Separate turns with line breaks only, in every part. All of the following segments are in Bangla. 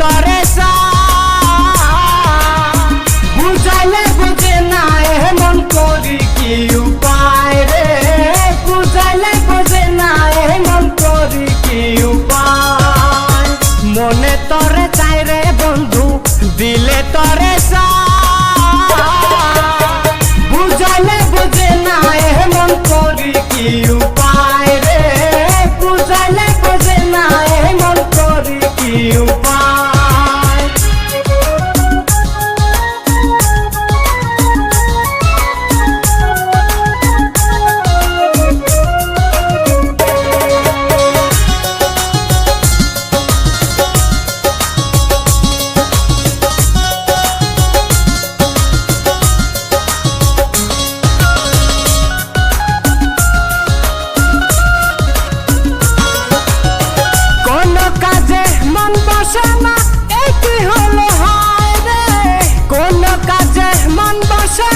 তরে বসে না এই কি হলো হায় রে? কোন কাজে মন বসে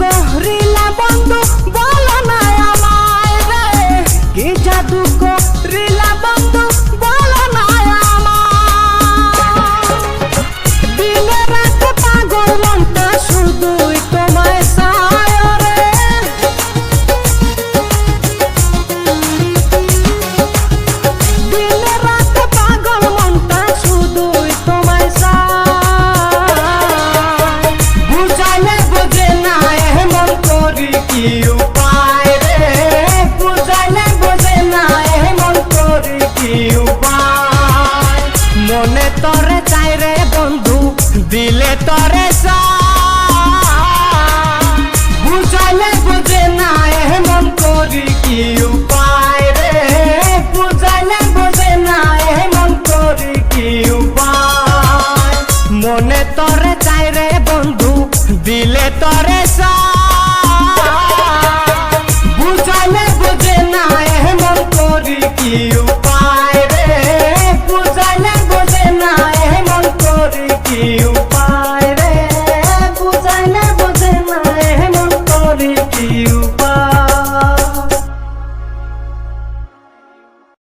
করিলা বন্ধু তরে বুঝালে বোঝে না এমন করি কি উপায় রে। বুঝালে বোঝে না এমন করি কি উপায়। মনে তরে চাই রে বন্ধু, দিলে তরে সা।